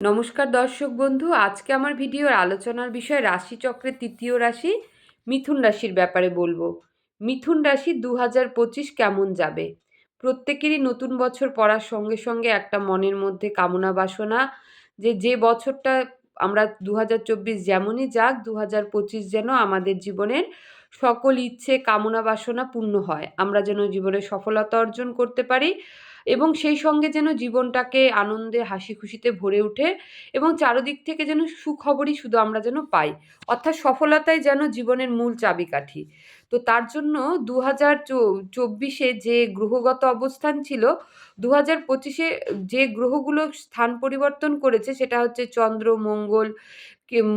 নমস্কার দর্শক বন্ধু, আজকে আমার ভিডিওর আলোচনার বিষয় রাশিচক্রের তৃতীয় রাশি, মিথুন রাশির ব্যাপারে বলব। মিথুন রাশি দু হাজার পঁচিশ কেমন যাবে? প্রত্যেকেরই নতুন বছর পড়ার সঙ্গে সঙ্গে একটা মনের মধ্যে কামনা বাসনা যে যে বছরটা আমরা দু চব্বিশ যেমনই যাক দু পঁচিশ যেন আমাদের জীবনের সকল ইচ্ছে, কামনা বাসনা পূর্ণ হয়। আমরা যেন জীবনে সফলতা অর্জন করতে পারি। এবং সেই সঙ্গে যেন জীবনটাকে আনন্দে হাসি খুশিতে ভরে ওঠে এবং চারদিক থেকে যেন সুখবরই শুধু আমরা যেন পাই। অর্থাৎ সফলতাই যেন জীবনের মূল চাবিকাঠি। তো তার জন্য দু হাজার চব্বিশে যে গ্রহগত অবস্থান ছিল দু হাজার পঁচিশে যে গ্রহগুলো স্থান পরিবর্তন করেছে, সেটা হচ্ছে চন্দ্র, মঙ্গল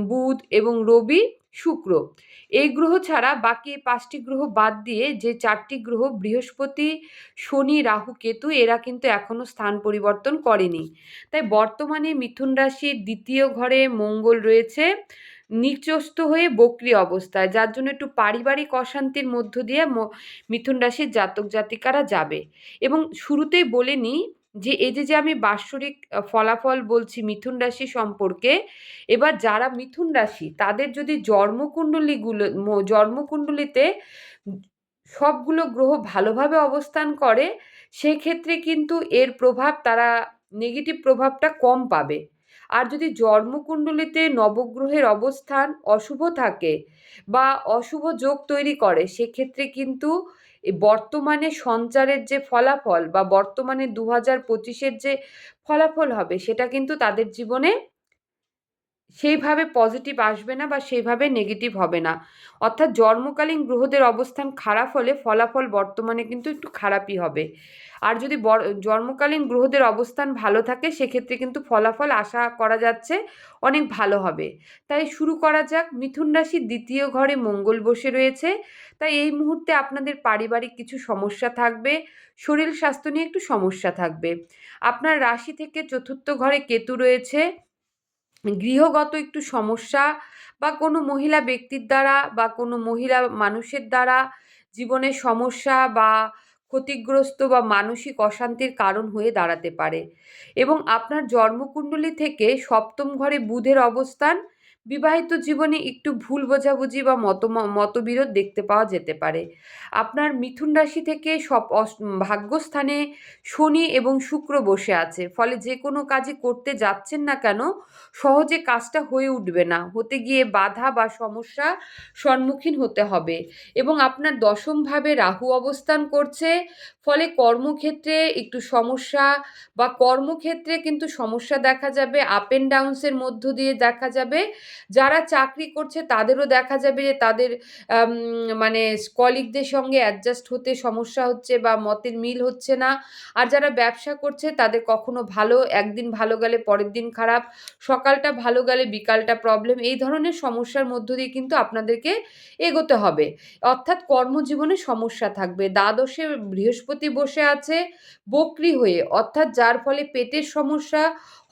বুধ এবং রবি। শুক্র। এই গ্রহ ছাড়া বাকি পাঁচটি গ্রহ বাদ দিয়ে যে চারটি গ্রহ বৃহস্পতি, শনি, রাহু, কেতু, এরা কিন্তু এখনও স্থান পরিবর্তন করেনি। তাই বর্তমানে মিথুন রাশির দ্বিতীয় ঘরে মঙ্গল রয়েছে নিচস্ত হয়ে বক্রি অবস্থায়, যার জন্য একটু পারিবারিক অশান্তির মধ্য দিয়ে মিথুন রাশির জাতক জাতিকারা যাবে। এবং শুরুতেই বলে নিই যে এই যে যে আমি বাৎসরিক ফলাফল বলছি মিথুন রাশি সম্পর্কে, এবার যারা মিথুন রাশি তাদের যদি জন্মকুণ্ডলীগুলো জন্মকুণ্ডলিতে সবগুলো গ্রহ ভালোভাবে অবস্থান করে, সেক্ষেত্রে কিন্তু এর প্রভাব, তারা নেগেটিভ প্রভাবটা কম পাবে। আর যদি জন্মকুণ্ডলিতে নবগ্রহের অবস্থান অশুভ থাকে বা অশুভ যোগ তৈরি করে, সেক্ষেত্রে কিন্তু বর্তমানে সঞ্চারের যে ফলাফল বা বর্তমানে দু হাজার পঁচিশের যে ফলাফল হবে, সেটা কিন্তু তাদের জীবনে সেইভাবে পজিটিভ আসবে না বা সেইভাবে নেগেটিভ হবে না। অর্থাৎ জন্মকালীন গ্রহদের অবস্থান খারাপ হলে ফলাফল বর্তমানে কিন্তু একটু খারাপই হবে। আর যদি জন্মকালীন গ্রহদের অবস্থান ভালো থাকে, সেক্ষেত্রে কিন্তু ফলাফল আশা করা যাচ্ছে অনেক ভালো হবে। তাই শুরু করা যাক। মিথুন রাশির দ্বিতীয় ঘরে মঙ্গল বসে রয়েছে। তাই এই মুহূর্তে আপনাদের পারিবারিক কিছু সমস্যা থাকবে। শরীর স্বাস্থ্য নিয়ে একটু সমস্যা থাকবে। আপনার রাশি থেকে চতুর্থ ঘরে কেতু রয়েছে। গৃহগত একটু সমস্যা বা কোনো মহিলা ব্যক্তির দ্বারা বা কোনো মহিলা মানুষের দ্বারা জীবনের সমস্যা বা ক্ষতিগ্রস্ত বা মানসিক অশান্তির কারণ হয়ে দাঁড়াতে পারে। এবং আপনার জন্মকুণ্ডলী থেকে সপ্তম ঘরে বুধের অবস্থান বিবাহিত জীবনে একটু ভুল বোঝাবুঝি বা মত মতবিরোধ দেখতে পাওয়া যেতে পারে। আপনার মিথুন রাশি থেকে সব ভাগ্যস্থানে শনি এবং শুক্র বসে আছে। ফলে যে কোনো কাজে করতে যাচ্ছেন না কেন, সহজে কাজটা হয়ে উঠবে না। হতে গিয়ে বাধা বা সমস্যা সম্মুখীন হতে হবে এবং আপনার দশমভাবে রাহু অবস্থান করছে। ফলে কর্মক্ষেত্রে একটু সমস্যা বা কর্মক্ষেত্রে কিন্তু সমস্যা দেখা যাবে আপ অ্যান্ড ডাউন্সের মধ্য দিয়ে দেখা যাবে। যারা চাকরি করছে তাদেরও দেখা যাবে যে তাদের মানে কলিগদের সঙ্গে অ্যাডজাস্ট হতে সমস্যা হচ্ছে বা মতের মিল হচ্ছে না। আর যারা ব্যবসা করছে তাদের কখনো ভালো, একদিন ভালো গেলে পরের দিন খারাপ, সকালটা ভালো গেলে বিকালটা প্রবলেম এই ধরনের সমস্যার মধ্য দিয়ে কিন্তু আপনাদেরকে এগোতে হবে। অর্থাৎ কর্মজীবনে সমস্যা থাকবে। দ্বাদশে বৃহস্পতি বসে আছে, বক্রি হয়ে। অর্থাৎ যার ফলে পেটের সমস্যা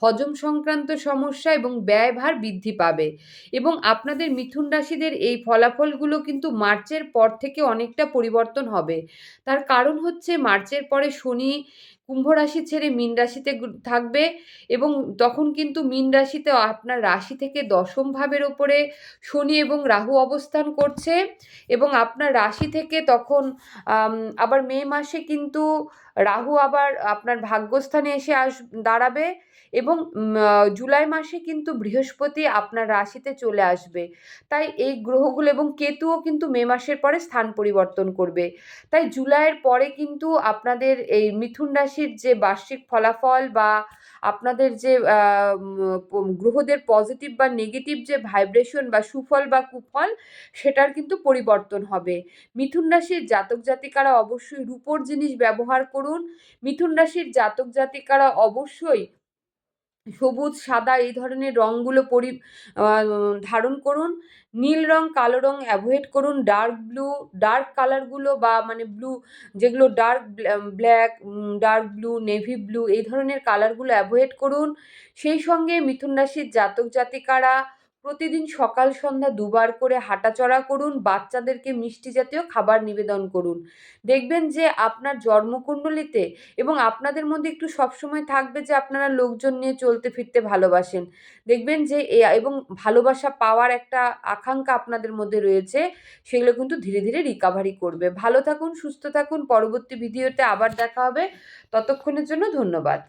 হজম সংক্রান্ত সমস্যা এবং ব্যয়ভার বৃদ্ধি পাবে। এবং আপনাদের মিথুন রাশিদের এই ফলাফলগুলো কিন্তু মার্চের পর থেকে অনেকটা পরিবর্তন হবে। তার কারণ হচ্ছে মার্চের পরে শনি কুম্ভ রাশি ছেড়ে মীন রাশিতে থাকবে এবং তখন কিন্তু মীন রাশিতে আপনার রাশি থেকে দশম ভাবের ওপরে শনি এবং রাহু অবস্থান করছে এবং আপনার রাশি থেকে তখন আবার মে মাসে কিন্তু রাহু আবার আপনার ভাগ্যস্থানে এসে আস, দাঁড়াবে এবং জুলাই মাসে কিন্তু বৃহস্পতি আপনার রাশিতে চলে আসবে। তাই এই গ্রহগুলো এবং কেতুও কিন্তু মে মাসের পরে স্থান পরিবর্তন করবে। তাই জুলাইয়ের পরে কিন্তু আপনাদের এই মিথুন রাশির যে বার্ষিক ফলাফল বা আপনাদের যে গ্রহদের পজিটিভ বা নেগেটিভ যে ভাইব্রেশন বা সুফল বা কুফল, সেটার কিন্তু পরিবর্তন হবে। মিথুন রাশির জাতক জাতিকারা অবশ্যই রূপোর জিনিস ব্যবহার করুন। মিথুন রাশির জাতক জাতিকারা অবশ্যই সবুজ, সাদা এই ধরনের রঙগুলো পরি ধারণ করুন। নীল রং, কালো রং অ্যাভয়েড করুন। ডার্ক ব্লু ডার্ক কালারগুলো বা মানে ব্লু যেগুলো dark black dark blue navy blue এই ধরনের কালারগুলো অ্যাভয়েড করুন। সেই সঙ্গে মিথুন রাশির জাতক জাতিকারা প্রতিদিন সকাল, সন্ধ্যা দুবার করে হাঁটাচড়া করুন, বাচ্চাদেরকে মিষ্টি জাতীয় খাবার নিবেদন করুন। দেখবেন যে আপনার জন্মকুণ্ডলিতে এবং আপনাদের মধ্যে একটু সবসময় থাকবে যে আপনারা লোকজন নিয়ে চলতে ফিরতে ভালোবাসেন। দেখবেন যে এবং ভালোবাসা পাওয়ার একটা আকাঙ্ক্ষা আপনাদের মধ্যে রয়েছে, সেগুলো কিন্তু ধীরে ধীরে রিকাভারি করবে। ভালো থাকুন, সুস্থ থাকুন। পরবর্তী ভিডিওতে আবার দেখা হবে। ততক্ষণের জন্য ধন্যবাদ।